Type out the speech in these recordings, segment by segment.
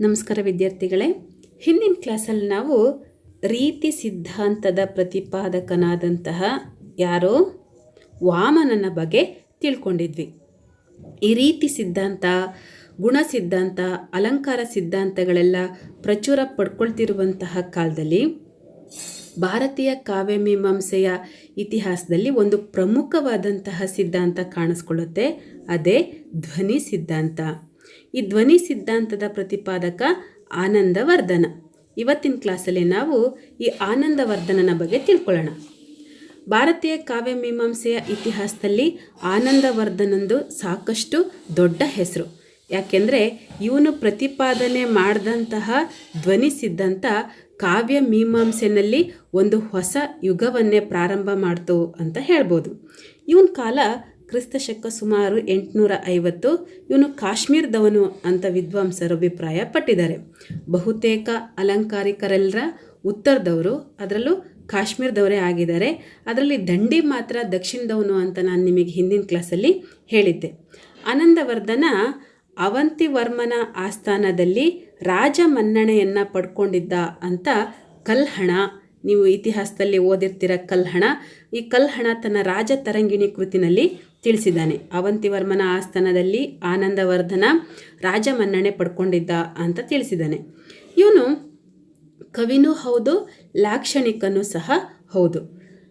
ನಮಸ್ಕಾರ ವಿದ್ಯಾರ್ಥಿಗಳೇ. ಹಿಂದಿನ ಕ್ಲಾಸಲ್ಲಿ ನಾವು ರೀತಿ ಸಿದ್ಧಾಂತದ ಪ್ರತಿಪಾದಕನಾದಂತಹ ಯಾರೋ ವಾಮನನ ಬಗ್ಗೆ ತಿಳ್ಕೊಂಡಿದ್ವಿ. ಈ ರೀತಿ ಸಿದ್ಧಾಂತ, ಗುಣ ಸಿದ್ಧಾಂತ, ಅಲಂಕಾರ ಸಿದ್ಧಾಂತಗಳೆಲ್ಲ ಪ್ರಚುರ ಪಡ್ಕೊಳ್ತಿರುವಂತಹ ಕಾಲದಲ್ಲಿ ಭಾರತೀಯ ಕಾವ್ಯಮೀಮಾಂಸೆಯ ಇತಿಹಾಸದಲ್ಲಿ ಒಂದು ಪ್ರಮುಖವಾದಂತಹ ಸಿದ್ಧಾಂತ ಕಾಣಿಸ್ಕೊಳ್ಳುತ್ತೆ. ಅದೇ ಧ್ವನಿ ಸಿದ್ಧಾಂತ. ಈ ಧ್ವನಿ ಸಿದ್ಧಾಂತದ ಪ್ರತಿಪಾದಕ ಆನಂದವರ್ಧನ. ಇವತ್ತಿನ ಕ್ಲಾಸಲ್ಲಿ ನಾವು ಈ ಆನಂದವರ್ಧನನ ಬಗ್ಗೆ ತಿಳ್ಕೊಳ್ಳೋಣ. ಭಾರತೀಯ ಕಾವ್ಯ ಮೀಮಾಂಸೆಯ ಇತಿಹಾಸದಲ್ಲಿ ಆನಂದವರ್ಧನಂದು ಸಾಕಷ್ಟು ದೊಡ್ಡ ಹೆಸರು. ಯಾಕೆಂದರೆ ಇವನು ಪ್ರತಿಪಾದನೆ ಮಾಡಿದಂತಹ ಧ್ವನಿ ಸಿದ್ಧಾಂತ ಕಾವ್ಯ ಮೀಮಾಂಸೆನಲ್ಲಿ ಒಂದು ಹೊಸ ಯುಗವನ್ನೇ ಪ್ರಾರಂಭ ಮಾಡ್ತು ಅಂತ ಹೇಳ್ಬೋದು. ಇವನ ಕಾಲ ಕ್ರಿಸ್ತಶಕ ಸುಮಾರು ಎಂಟುನೂರ ಐವತ್ತು. ಇವನು ಕಾಶ್ಮೀರದವನು ಅಂತ ವಿದ್ವಾಂಸರು ಅಭಿಪ್ರಾಯ ಪಟ್ಟಿದ್ದಾರೆ ಬಹುತೇಕ ಅಲಂಕಾರಿಕರೆಲ್ಲರ ಉತ್ತರದವರು, ಅದರಲ್ಲೂ ಕಾಶ್ಮೀರದವರೇ ಆಗಿದ್ದಾರೆ. ಅದರಲ್ಲಿ ದಂಡಿ ಮಾತ್ರ ದಕ್ಷಿಣದವನು ಅಂತ ನಾನು ನಿಮಗೆ ಹಿಂದಿನ ಕ್ಲಾಸಲ್ಲಿ ಹೇಳಿದ್ದೆ. ಆನಂದವರ್ಧನ ಅವಂತಿವರ್ಮನ ಆಸ್ಥಾನದಲ್ಲಿ ರಾಜ ಮನ್ನಣೆಯನ್ನು ಪಡ್ಕೊಂಡಿದ್ದ ಅಂತ ಕಲ್ಹಣ, ನೀವು ಇತಿಹಾಸದಲ್ಲಿ ಓದಿರ್ತೀರ ಕಲ್ಹಣ. ಈ ಕಲ್ಹಣ ತನ್ನ ರಾಜ ತರಂಗಿಣಿ ಕೃತಿನಲ್ಲಿ ತಿಳಿಸಿದ್ದಾನೆ. ಅವಂತಿವರ್ಮನ ಆಸ್ಥಾನದಲ್ಲಿ ಆನಂದವರ್ಧನ ರಾಜ ಮನ್ನಣೆ ಪಡ್ಕೊಂಡಿದ್ದ ಅಂತ ತಿಳಿಸಿದ್ದಾನೆ. ಇವನು ಕವಿನೂ ಹೌದು, ಲಾಕ್ಷಣಿಕನೂ ಸಹ ಹೌದು.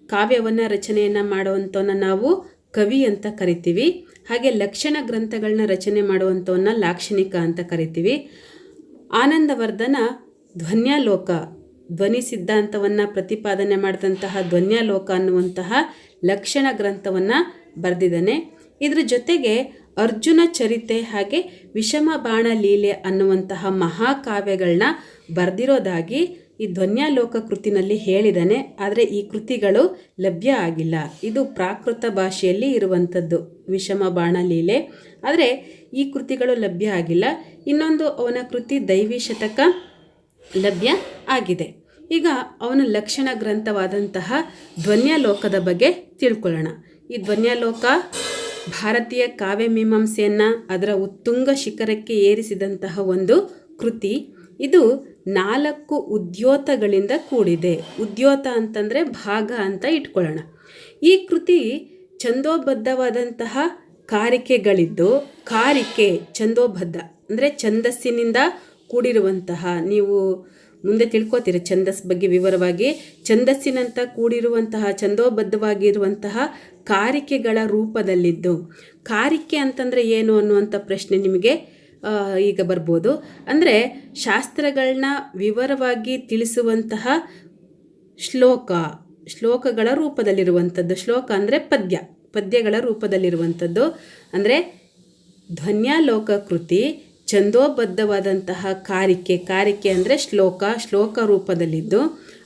ಕಾವ್ಯವನ್ನು ರಚನೆಯನ್ನು ಮಾಡುವಂಥವನ್ನ ನಾವು ಕವಿ ಅಂತ ಕರಿತೀವಿ. ಹಾಗೆ ಲಕ್ಷಣ ಗ್ರಂಥಗಳನ್ನ ರಚನೆ ಮಾಡುವಂಥವನ್ನ ಲಾಕ್ಷಣಿಕ ಅಂತ ಕರಿತೀವಿ. ಆನಂದವರ್ಧನ ಧ್ವನ್ಯಾಲೋಕ, ಧ್ವನಿ ಸಿದ್ಧಾಂತವನ್ನು ಪ್ರತಿಪಾದನೆ ಮಾಡಿದಂತಹ ಧ್ವನ್ಯಾಲೋಕ ಅನ್ನುವಂತಹ ಲಕ್ಷಣ ಗ್ರಂಥವನ್ನು ಬರೆದಿದ್ದಾನೆ. ಇದರ ಜೊತೆಗೆ ಅರ್ಜುನ ಚರಿತೆ ಹಾಗೆ ವಿಷಮ ಬಾಣ ಲೀಲೆ ಅನ್ನುವಂತಹ ಮಹಾಕಾವ್ಯಗಳನ್ನ ಬರೆದಿರೋದಾಗಿ ಈ ಧ್ವನ್ಯಾಲೋಕ ಕೃತಿನಲ್ಲಿ ಹೇಳಿದ್ದಾನೆ. ಆದರೆ ಈ ಕೃತಿಗಳು ಲಭ್ಯ ಆಗಿಲ್ಲ. ಇದು ಪ್ರಾಕೃತ ಭಾಷೆಯಲ್ಲಿ ಇರುವಂಥದ್ದು ವಿಷಮ ಬಾಣ ಲೀಲೆ. ಆದರೆ ಈ ಕೃತಿಗಳು ಲಭ್ಯ ಆಗಿಲ್ಲ. ಇನ್ನೊಂದು ಅವನ ಕೃತಿ ದೈವಿ ಶತಕ ಲಭ್ಯ ಆಗಿದೆ. ಈಗ ಅವನ ಲಕ್ಷಣ ಗ್ರಂಥವಾದಂತಹ ಧ್ವನ್ಯಾಲೋಕದ ಬಗ್ಗೆ ತಿಳ್ಕೊಳ್ಳೋಣ. ಈ ಧ್ವನ್ಯಾಲೋಕ ಭಾರತೀಯ ಕಾವ್ಯ ಮೀಮಾಂಸೆಯನ್ನು ಅದರ ಉತ್ತುಂಗ ಶಿಖರಕ್ಕೆ ಏರಿಸಿದಂತಹ ಒಂದು ಕೃತಿ. ಇದು ನಾಲ್ಕು ಉದ್ಯೋತಗಳಿಂದ ಕೂಡಿದೆ. ಉದ್ಯೋತ ಅಂತಂದರೆ ಭಾಗ ಅಂತ ಇಟ್ಕೊಳ್ಳೋಣ. ಈ ಕೃತಿ ಛಂದೋಬದ್ಧವಾದಂತಹ ಕಾರಿಕೆಗಳಿದ್ದು, ಕಾರಿಕೆ ಛಂದೋಬದ್ಧ ಅಂದರೆ ಛಂದಸ್ಸಿನಿಂದ ಕೂಡಿರುವಂತಹ, ನೀವು ಮುಂದೆ ತಿಳ್ಕೊತೀರಿ ಛಂದಸ್ ಬಗ್ಗೆ ವಿವರವಾಗಿ? ಛಂದಸ್ಸಿನಂತ ಕೂಡಿರುವಂತಹ, ಛಂದೋಬದ್ಧವಾಗಿರುವಂತಹ ಕಾರಿಕೆಗಳ ರೂಪದಲ್ಲಿದ್ದು. ಕಾರಿಕೆ ಅಂತಂದರೆ ಏನು ಅನ್ನುವಂಥ ಪ್ರಶ್ನೆ ನಿಮಗೆ ಈಗ ಬರ್ಬೋದು. ಅಂದರೆ ಶಾಸ್ತ್ರಗಳನ್ನ ವಿವರವಾಗಿ ತಿಳಿಸುವಂತಹ ಶ್ಲೋಕ, ಶ್ಲೋಕಗಳ ರೂಪದಲ್ಲಿರುವಂಥದ್ದು. ಶ್ಲೋಕ ಅಂದರೆ ಪದ್ಯ, ಪದ್ಯಗಳ ರೂಪದಲ್ಲಿರುವಂಥದ್ದು. ಅಂದರೆ ಧ್ವನ್ಯಾಲೋಕ ಕೃತಿ ಛಂದೋಬದ್ಧವಾದಂತಹ ಕಾರಿಕೆ ಕಾರಿಕೆ ಅಂದರೆ ಶ್ಲೋಕ ಶ್ಲೋಕ ರೂಪದಲ್ಲಿದ್ದು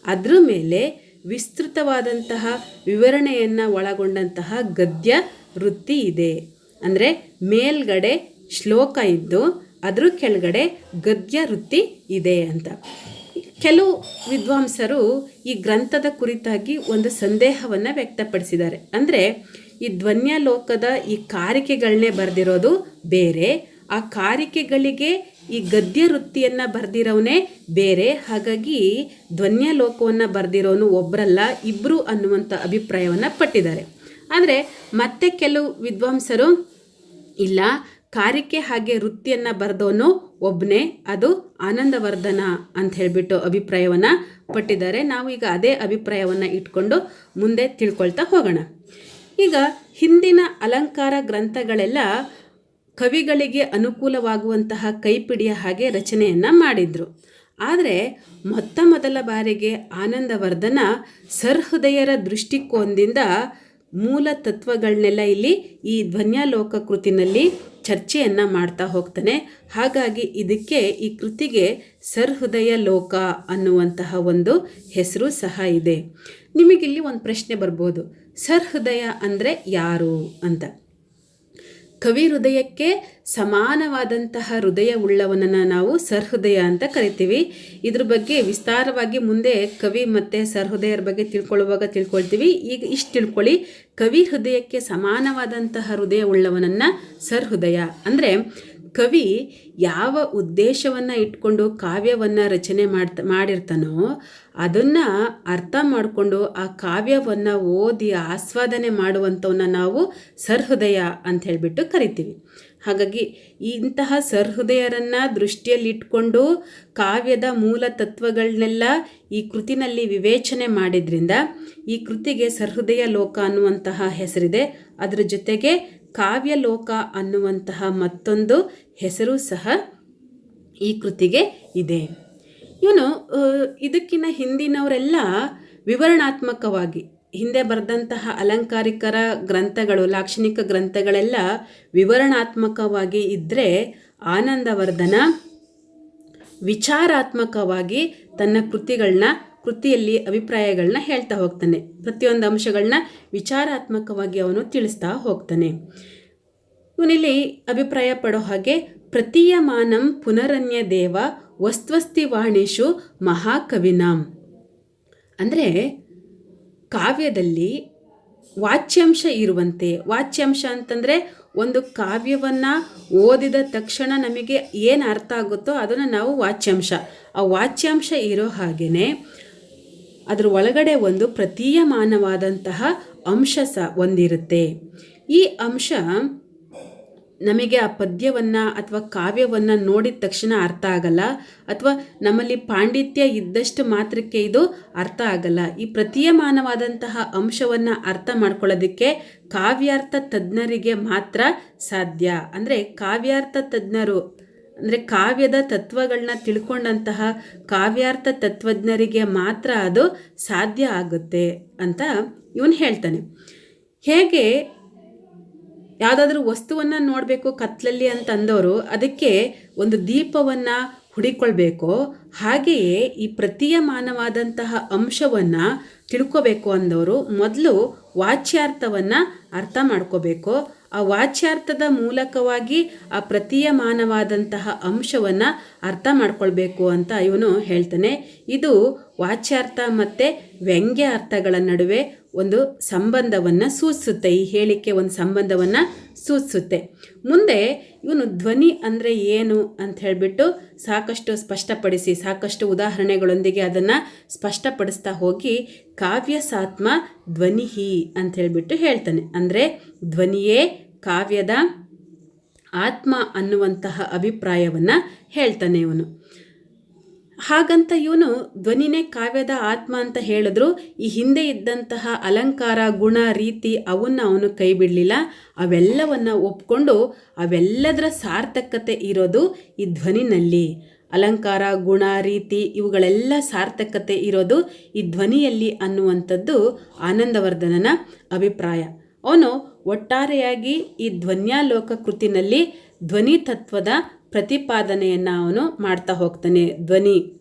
ಅದರ ಮೇಲೆ ವಿಸ್ತೃತವಾದಂತಹ ವಿವರಣೆಯನ್ನು ಒಳಗೊಂಡಂತಹ ಗದ್ಯ ವೃತ್ತಿ ಇದೆ. ಅಂದರೆ ಮೇಲ್ಗಡೆ ಶ್ಲೋಕ ಇದ್ದು ಅದರ ಕೆಳಗಡೆ ಗದ್ಯ ವೃತ್ತಿ ಇದೆ ಅಂತ. ಕೆಲವು ವಿದ್ವಾಂಸರು ಈ ಗ್ರಂಥದ ಕುರಿತಾಗಿ ಒಂದು ಸಂದೇಹವನ್ನು ವ್ಯಕ್ತಪಡಿಸಿದ್ದಾರೆ. ಅಂದರೆ ಈ ಧ್ವನ್ಯಾಲೋಕದ ಈ ಕಾರಿಕೆಗಳನ್ನೇ ಬರೆದಿರೋದು ಬೇರೆ ಆ ಕಾರಿಕೆಗಳಿಗೆ ಈ ಗದ್ಯ ವೃತ್ತಿಯನ್ನು ಬರೆದಿರೋನೇ ಬೇರೆ. ಹಾಗಾಗಿ ಧ್ವನ್ಯ ಲೋಕವನ್ನು ಬರೆದಿರೋನು ಒಬ್ಬರಲ್ಲ ಇಬ್ಬರು ಅನ್ನುವಂಥ ಅಭಿಪ್ರಾಯವನ್ನು ಪಟ್ಟಿದ್ದಾರೆ. ಆದರೆ ಮತ್ತೆ ಕೆಲವು ವಿದ್ವಾಂಸರು, ಇಲ್ಲ, ಕಾರಿಕೆ ಹಾಗೆ ವೃತ್ತಿಯನ್ನು ಬರೆದವನು ಒಬ್ಬನೇ ಅದು ಆನಂದವರ್ಧನ ಅಂತ ಹೇಳಿಬಿಟ್ಟು ಅಭಿಪ್ರಾಯವನ್ನು ಪಟ್ಟಿದ್ದಾರೆ. ನಾವು ಈಗ ಅದೇ ಅಭಿಪ್ರಾಯವನ್ನು ಇಟ್ಕೊಂಡು ಮುಂದೆ ತಿಳ್ಕೊಳ್ತಾ ಹೋಗೋಣ. ಈಗ ಹಿಂದಿನ ಅಲಂಕಾರ ಗ್ರಂಥಗಳೆಲ್ಲ ಕವಿಗಳಿಗೆ ಅನುಕೂಲವಾಗುವಂತಹ ಕೈಪಿಡಿಯ ಹಾಗೆ ರಚನೆಯನ್ನು ಮಾಡಿದರು. ಆದರೆ ಮೊತ್ತ ಮೊದಲ ಬಾರಿಗೆ ಆನಂದವರ್ಧನ ಸರ್ಹೃದಯರ ದೃಷ್ಟಿಕೋನದಿಂದ ಮೂಲ ತತ್ವಗಳನ್ನೆಲ್ಲ ಇಲ್ಲಿ ಈ ಧ್ವನ್ಯಾಲೋಕ ಕೃತಿನಲ್ಲಿ ಚರ್ಚೆಯನ್ನು ಮಾಡ್ತಾ ಹೋಗ್ತಾನೆ. ಹಾಗಾಗಿ ಇದಕ್ಕೆ ಈ ಕೃತಿಗೆ ಸರ್ಹೃದಯ ಲೋಕ ಅನ್ನುವಂತಹ ಒಂದು ಹೆಸರು ಸಹ ಇದೆ. ನಿಮಗಿಲ್ಲಿ ಒಂದು ಪ್ರಶ್ನೆ ಬರ್ಬೋದು. ಸರ್ಹೃದಯ ಅಂದರೆ ಯಾರು ಅಂತ. ಕವಿ ಹೃದಯಕ್ಕೆ ಸಮಾನವಾದಂತಹ ಹೃದಯ ಉಳ್ಳವನನ್ನು ನಾವು ಸರ್ಹೃದಯ ಅಂತ ಕರಿತೀವಿ. ಇದ್ರ ಬಗ್ಗೆ ವಿಸ್ತಾರವಾಗಿ ಮುಂದೆ ಕವಿ ಮತ್ತು ಸರ್ಹೃದಯರ ಬಗ್ಗೆ ತಿಳ್ಕೊಳ್ಳುವಾಗ ತಿಳ್ಕೊಳ್ತೀವಿ. ಈಗ ಇಷ್ಟು ತಿಳ್ಕೊಳ್ಳಿ. ಕವಿ ಹೃದಯಕ್ಕೆ ಸಮಾನವಾದಂತಹ ಹೃದಯ ಉಳ್ಳವನನ್ನು ಸರ್ಹೃದಯ. ಅಂದರೆ ಕವಿ ಯಾವ ಉದ್ದೇಶವನ್ನು ಇಟ್ಕೊಂಡು ಕಾವ್ಯವನ್ನು ರಚನೆ ಮಾಡ್ತಾ, ಮಾಡಿರ್ತಾನೋ ಅದನ್ನು ಅರ್ಥ ಮಾಡಿಕೊಂಡು ಆ ಕಾವ್ಯವನ್ನು ಓದಿ ಆಸ್ವಾದನೆ ಮಾಡುವಂಥವನ್ನ ನಾವು ಸರ್ಹೃದಯ ಅಂತ ಹೇಳಿಬಿಟ್ಟು ಕರಿತೀವಿ. ಹಾಗಾಗಿ ಇಂತಹ ಸರ್ಹೃದಯರನ್ನು ದೃಷ್ಟಿಯಲ್ಲಿಟ್ಕೊಂಡು ಕಾವ್ಯದ ಮೂಲ ತತ್ವಗಳನ್ನೆಲ್ಲ ಈ ಕೃತಿನಲ್ಲಿ ವಿವೇಚನೆ ಮಾಡಿದ್ರಿಂದ ಈ ಕೃತಿಗೆ ಸರ್ಹೃದಯ ಲೋಕ ಅನ್ನುವಂತಹ ಹೆಸರಿದೆ. ಅದರ ಜೊತೆಗೆ ಕಾವ್ಯಲೋಕ ಅನ್ನುವಂತಹ ಮತ್ತೊಂದು ಹೆಸರು ಸಹ ಈ ಕೃತಿಗೆ ಇದೆ. ಇವನು ಇದಕ್ಕಿಂತ ಹಿಂದಿನವರೆಲ್ಲ ವಿವರಣಾತ್ಮಕವಾಗಿ, ಹಿಂದೆ ಬರೆದಂತಹ ಅಲಂಕಾರಿಕರ ಗ್ರಂಥಗಳು, ಲಾಕ್ಷಣಿಕ ಗ್ರಂಥಗಳೆಲ್ಲ ವಿವರಣಾತ್ಮಕವಾಗಿ ಇದ್ದರೆ ಆನಂದವರ್ಧನ ವಿಚಾರಾತ್ಮಕವಾಗಿ ತನ್ನ ಕೃತಿಗಳನ್ನ ಕೃತಿಯಲ್ಲಿ ಅಭಿಪ್ರಾಯಗಳನ್ನ ಹೇಳ್ತಾ ಹೋಗ್ತಾನೆ. ಪ್ರತಿಯೊಂದು ಅಂಶಗಳನ್ನ ವಿಚಾರಾತ್ಮಕವಾಗಿ ಅವನು ತಿಳಿಸ್ತಾ ಹೋಗ್ತಾನೆ. ಇವನಿಲ್ಲಿ ಅಭಿಪ್ರಾಯ ಪಡೋ ಹಾಗೆ ಪ್ರತೀಯಮಾನಂ ಪುನರನ್ಯ ದೇವ ವಸ್ತ್ವಸ್ತಿ ವಾಣಿಷು ಮಹಾಕವಿನಾಂ. ಅಂದರೆ ಕಾವ್ಯದಲ್ಲಿ ವಾಚ್ಯಾಂಶ ಇರುವಂತೆ. ವಾಚ್ಯಾಂಶ ಅಂತಂದರೆ ಒಂದು ಕಾವ್ಯವನ್ನು ಓದಿದ ತಕ್ಷಣ ನಮಗೆ ಏನು ಅರ್ಥ ಆಗುತ್ತೋ ಅದನ್ನು ನಾವು ವಾಚ್ಯಾಂಶ. ಆ ವಾಚ್ಯಾಂಶ ಇರೋ ಹಾಗೆಯೇ ಅದ್ರ ಒಳಗಡೆ ಒಂದು ಪ್ರತೀಯಮಾನವಾದಂತಹ ಅಂಶ ಸಹ ಒಂದಿರುತ್ತೆ ಈ ಅಂಶ ನಮಗೆ ಆ ಪದ್ಯವನ್ನು ಅಥವಾ ಕಾವ್ಯವನ್ನು ನೋಡಿದ ತಕ್ಷಣ ಅರ್ಥ ಆಗಲ್ಲ, ಅಥವಾ ನಮ್ಮಲ್ಲಿ ಪಾಂಡಿತ್ಯ ಇದ್ದಷ್ಟು ಮಾತ್ರಕ್ಕೆ ಇದು ಅರ್ಥ ಆಗಲ್ಲ. ಈ ಪ್ರತೀಯಮಾನವಾದಂತಹ ಅಂಶವನ್ನು ಅರ್ಥ ಮಾಡ್ಕೊಳ್ಳೋದಕ್ಕೆ ಕಾವ್ಯಾರ್ಥ ತಜ್ಞರಿಗೆ ಮಾತ್ರ ಸಾಧ್ಯ. ಅಂದರೆ ಕಾವ್ಯಾರ್ಥ ತಜ್ಞರು ಅಂದರೆ ಕಾವ್ಯದ ತತ್ವಗಳನ್ನ ತಿಳ್ಕೊಂಡಂತಹ ಕಾವ್ಯಾರ್ಥ ತತ್ವಜ್ಞರಿಗೆ ಮಾತ್ರ ಅದು ಸಾಧ್ಯ ಆಗುತ್ತೆ ಅಂತ ಇವನು ಹೇಳ್ತಾನೆ. ಹೇಗೆ ಯಾವುದಾದ್ರೂ ವಸ್ತುವನ್ನು ನೋಡಬೇಕು ಕತ್ಲಲ್ಲಿ ಅಂತಂದವರು ಅದಕ್ಕೆ ಒಂದು ದೀಪವನ್ನು ಹುಡಿಕೊಳ್ಬೇಕು ಹಾಗೆಯೇ ಈ ಪ್ರತೀಯಮಾನವಾದಂತಹ ಅಂಶವನ್ನು ತಿಳ್ಕೋಬೇಕು ಅಂದವರು ಮೊದಲು ವಾಚ್ಯಾರ್ಥವನ್ನು ಅರ್ಥ ಮಾಡ್ಕೋಬೇಕು. ಆ ವಾಚ್ಯಾರ್ಥದ ಮೂಲಕವಾಗಿ ಆ ಪ್ರತೀಯಮಾನವಾದಂತಹ ಅಂಶವನ್ನು ಅರ್ಥ ಮಾಡ್ಕೊಳ್ಬೇಕು ಅಂತ ಇವನು ಹೇಳ್ತಾನೆ. ಇದು ವಾಚ್ಯಾರ್ಥ ಮತ್ತು ವ್ಯಂಗ್ಯ ಅರ್ಥಗಳ ನಡುವೆ ಒಂದು ಸಂಬಂಧವನ್ನು ಸೂಚಿಸುತ್ತೆ. ಈ ಹೇಳಿಕೆ ಒಂದು ಸಂಬಂಧವನ್ನು ಸೂಚಿಸುತ್ತೆ. ಮುಂದೆ ಇವನು ಧ್ವನಿ ಅಂದರೆ ಏನು ಅಂತ ಹೇಳಿಬಿಟ್ಟು ಸಾಕಷ್ಟು ಸ್ಪಷ್ಟಪಡಿಸಿ, ಸಾಕಷ್ಟು ಉದಾಹರಣೆಗಳೊಂದಿಗೆ ಅದನ್ನು ಸ್ಪಷ್ಟಪಡಿಸ್ತಾ ಹೋಗಿ ಕಾವ್ಯ ಸಾತ್ಮ ಧ್ವನಿಹಿ ಅಂತ ಹೇಳಿಬಿಟ್ಟು ಹೇಳ್ತಾನೆ. ಅಂದರೆ ಧ್ವನಿಯೇ ಕಾವ್ಯದ ಆತ್ಮ ಅನ್ನುವಂತಹ ಅಭಿಪ್ರಾಯವನ್ನು ಹೇಳ್ತಾನೆ ಇವನು. ಹಾಗಂತ ಇವನು ಧ್ವನಿನೇ ಕಾವ್ಯದ ಆತ್ಮ ಅಂತ ಹೇಳಿದ್ರು. ಈ ಹಿಂದೆ ಇದ್ದಂತಹ ಅಲಂಕಾರ, ಗುಣ, ರೀತಿ ಅವನ್ನ ಅವನು ಕೈ ಬಿಡಲಿಲ್ಲ. ಅವೆಲ್ಲವನ್ನು ಒಪ್ಕೊಂಡು ಅವೆಲ್ಲದರ ಸಾರ್ಥಕತೆ ಇರೋದು ಈ ಧ್ವನಿನಲ್ಲಿ. ಅಲಂಕಾರ, ಗುಣ, ರೀತಿ ಇವುಗಳೆಲ್ಲ ಸಾರ್ಥಕತೆ ಇರೋದು ಈ ಧ್ವನಿಯಲ್ಲಿ ಅನ್ನುವಂಥದ್ದು ಆನಂದವರ್ಧನನ ಅಭಿಪ್ರಾಯ. ಅವನು ಒಟ್ಟಾರೆಯಾಗಿ ಈ ಧ್ವನ್ಯಾಲೋಕ ಕೃತಿನಲ್ಲಿ ಧ್ವನಿ ತತ್ವದ ಪ್ರತಿಪಾದನೆಯನ್ನು ಅವನು ಮಾಡ್ತಾ ಹೋಗ್ತಾನೆ. ಧ್ವನಿ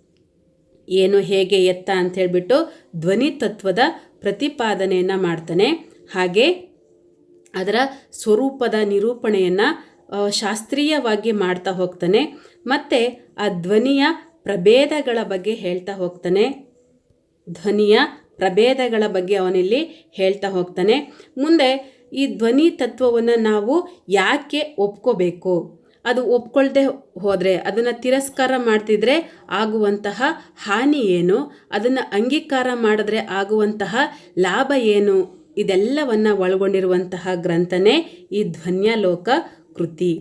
ಏನು ಹೇಗೆ ಎತ್ತ ಅಂತ ಹೇಳಿಬಿಟ್ಟು ಧ್ವನಿ ತತ್ವದ ಪ್ರತಿಪಾದನೆಯನ್ನು ಮಾಡ್ತಾನೆ. ಹಾಗೆ ಅದರ ಸ್ವರೂಪದ ನಿರೂಪಣೆಯನ್ನು ಶಾಸ್ತ್ರೀಯವಾಗಿ ಮಾಡ್ತಾ ಹೋಗ್ತಾನೆ. ಮತ್ತು ಆ ಧ್ವನಿಯ ಪ್ರಭೇದಗಳ ಬಗ್ಗೆ ಹೇಳ್ತಾ ಹೋಗ್ತಾನೆ. ಧ್ವನಿಯ ಪ್ರಭೇದಗಳ ಬಗ್ಗೆ ಅವನಿಲ್ಲಿ ಹೇಳ್ತಾ ಹೋಗ್ತಾನೆ. ಮುಂದೆ ಈ ಧ್ವನಿ ತತ್ವವನ್ನು ನಾವು ಯಾಕೆ ಒಪ್ಕೋಬೇಕು? ಅದು ಒಪ್ಕೊಳ್ದೆ ಹೋದರೆ, ಅದನ್ನು ತಿರಸ್ಕಾರ ಮಾಡ್ತಿದ್ರೆ ಆಗುವಂತಹ ಹಾನಿ ಏನು? ಅದನ್ನು ಅಂಗೀಕಾರ ಮಾಡಿದ್ರೆ ಆಗುವಂತಹ ಲಾಭ ಏನು? ಇದೆಲ್ಲವನ್ನು ಒಳಗೊಂಡಿರುವಂತಹ ಗ್ರಂಥನೇ ಈ ಧ್ವನ್ಯಾಲೋಕ ಕೃತಿ.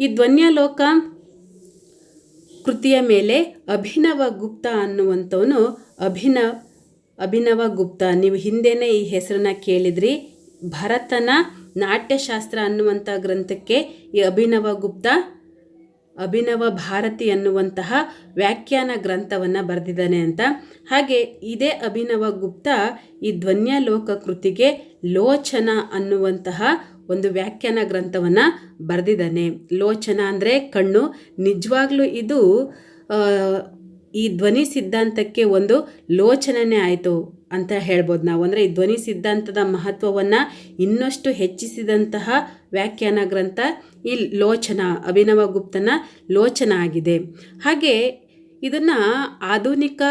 ಈ ಧ್ವನ್ಯಾಲೋಕ ಕೃತಿಯ ಮೇಲೆ ಅಭಿನವ ಗುಪ್ತ ಅನ್ನುವಂಥವನು ಅಭಿನ ಅಭಿನವ ಗುಪ್ತ. ನೀವು ಹಿಂದೆನೇ ಈ ಹೆಸರನ್ನ ಕೇಳಿದ್ರಿ. ಭರತನ ನಾಟ್ಯಶಾಸ್ತ್ರ ಅನ್ನುವಂಥ ಗ್ರಂಥಕ್ಕೆ ಈ ಅಭಿನವ ಗುಪ್ತ, ಅಭಿನವ ಭಾರತಿ ಅನ್ನುವಂತಹ ವ್ಯಾಖ್ಯಾನ ಗ್ರಂಥವನ್ನು ಬರೆದಿದ್ದಾನೆ ಅಂತ. ಹಾಗೆ ಇದೇ ಅಭಿನವ ಗುಪ್ತ ಈ ಧ್ವನ್ಯಾಲೋಕ ಕೃತಿಗೆ ಲೋಚನ ಅನ್ನುವಂತಹ ಒಂದು ವ್ಯಾಖ್ಯಾನ ಗ್ರಂಥವನ್ನು ಬರೆದಿದ್ದಾನೆ. ಲೋಚನ ಅಂದರೆ ಕಣ್ಣು. ನಿಜವಾಗ್ಲೂ ಇದು ಈ ಧ್ವನಿ ಸಿದ್ಧಾಂತಕ್ಕೆ ಒಂದು ಲೋಚನನೇ ಆಯಿತು ಅಂತ ಹೇಳ್ಬೋದು ನಾವು. ಅಂದರೆ ಈ ಧ್ವನಿ ಸಿದ್ಧಾಂತದ ಮಹತ್ವವನ್ನು ಇನ್ನಷ್ಟು ಹೆಚ್ಚಿಸಿದಂತಹ ವ್ಯಾಖ್ಯಾನ ಗ್ರಂಥ ಈ ಲೋಚನ, ಅಭಿನವ ಗುಪ್ತನ ಲೋಚನ ಆಗಿದೆ. ಹಾಗೆ ಇದನ್ನು ಆಧುನಿಕ,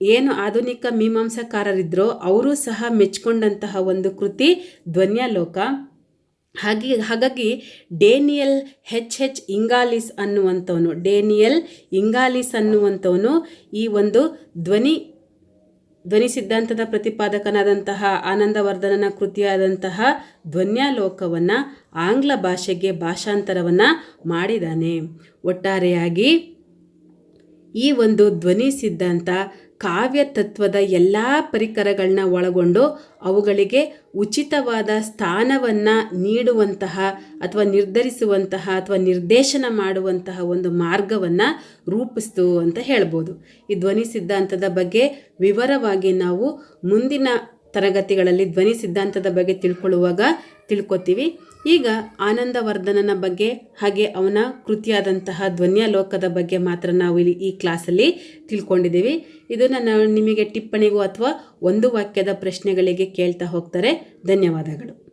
ಏನು ಆಧುನಿಕ ಮೀಮಾಂಸಕಾರರಿದ್ದರೋ ಅವರು ಸಹ ಮೆಚ್ಕೊಂಡಂತಹ ಒಂದು ಕೃತಿ ಧ್ವನ್ಯಾಲೋಕ. ಹಾಗೆ, ಹಾಗಾಗಿ ಡೇನಿಯಲ್ ಹೆಚ್ ಹೆಚ್ ಇಂಗಾಲಿಸ್ ಅನ್ನುವಂಥವನು, ಡೇನಿಯಲ್ ಇಂಗಾಲಿಸ್ ಅನ್ನುವಂಥವನು ಈ ಒಂದು ಧ್ವನಿ ಧ್ವನಿ ಸಿದ್ಧಾಂತದ ಪ್ರತಿಪಾದಕನಾದಂತಹ ಆನಂದವರ್ಧನನ ಕೃತಿಯಾದಂತಹ ಧ್ವನ್ಯಾಲೋಕವನ್ನು ಆಂಗ್ಲ ಭಾಷೆಗೆ ಭಾಷಾಂತರವನ್ನು ಮಾಡಿದ್ದಾನೆ. ಒಟ್ಟಾರೆಯಾಗಿ ಈ ಒಂದು ಧ್ವನಿ ಸಿದ್ಧಾಂತ ಕಾವ್ಯ ತತ್ವದ ಎಲ್ಲ ಪರಿಕರಗಳನ್ನ ಒಳಗೊಂಡು ಅವುಗಳಿಗೆ ಉಚಿತವಾದ ಸ್ಥಾನವನ್ನು ನೀಡುವಂತಹ ಅಥವಾ ನಿರ್ಧರಿಸುವಂತಹ ಅಥವಾ ನಿರ್ದೇಶನ ಮಾಡುವಂತಹ ಒಂದು ಮಾರ್ಗವನ್ನು ರೂಪಿಸ್ತು ಅಂತ ಹೇಳ್ಬೋದು. ಈ ಧ್ವನಿ ಸಿದ್ಧಾಂತದ ಬಗ್ಗೆ ವಿವರವಾಗಿ ನಾವು ಮುಂದಿನ ತರಗತಿಗಳಲ್ಲಿ ಧ್ವನಿ ಸಿದ್ಧಾಂತದ ಬಗ್ಗೆ ತಿಳ್ಕೊಳ್ಳುವಾಗ ತಿಳ್ಕೊತೀವಿ. ಈಗ ಆನಂದವರ್ಧನನ ಬಗ್ಗೆ ಹಾಗೆ ಅವನ ಕೃತಿಯಾದಂತಹ ಧ್ವನ್ಯಾಲೋಕದ ಬಗ್ಗೆ ಮಾತ್ರ ನಾವು ಇಲ್ಲಿ ಈ ಕ್ಲಾಸಲ್ಲಿ ತಿಳ್ಕೊಂಡಿದ್ದೀವಿ. ಇದನ್ನು ನಾವು ನಿಮಗೆ ಟಿಪ್ಪಣಿಗೂ ಅಥವಾ ಒಂದು ವಾಕ್ಯದ ಪ್ರಶ್ನೆಗಳಿಗೆ ಕೇಳ್ತಾ ಹೋಗ್ತಾರೆ. ಧನ್ಯವಾದಗಳು.